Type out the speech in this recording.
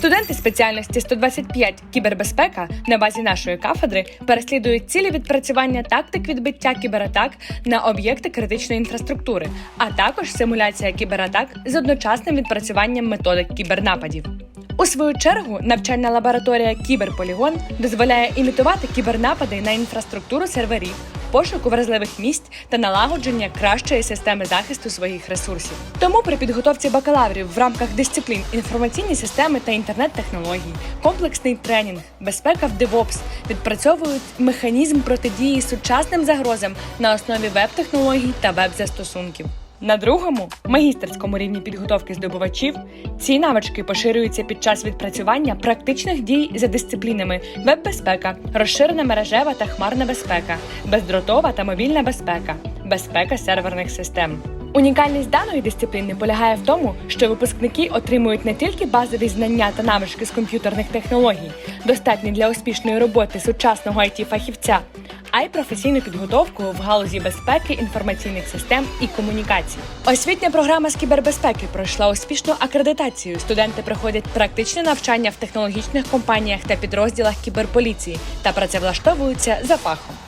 Студенти спеціальності 125 кібербезпека на базі нашої кафедри переслідують цілі відпрацювання тактик відбиття кібератак на об'єкти критичної інфраструктури, а також симуляція кібератак з одночасним відпрацюванням методик кібернападів. У свою чергу навчальна лабораторія Кіберполігон дозволяє імітувати кібернапади на інфраструктуру серверів, пошуку вразливих місць та налагодження кращої системи захисту своїх ресурсів. Тому при підготовці бакалаврів в рамках дисциплін інформаційні системи та інтернет-технологій, комплексний тренінг, безпека в DevOps відпрацьовують механізм протидії сучасним загрозам на основі веб-технологій та веб-застосунків. На другому магістерському рівні підготовки здобувачів ці навички поширюються під час відпрацювання практичних дій за дисциплінами веб-безпека, розширена мережева та хмарна безпека, бездротова та мобільна безпека, безпека серверних систем. Унікальність даної дисципліни полягає в тому, що випускники отримують не тільки базові знання та навички з комп'ютерних технологій, достатні для успішної роботи сучасного it фахівця а й професійну підготовку в галузі безпеки, інформаційних систем і комунікацій. Освітня програма з кібербезпеки пройшла успішну акредитацію. Студенти проходять практичне навчання в технологічних компаніях та підрозділах кіберполіції та працевлаштовуються за фахом.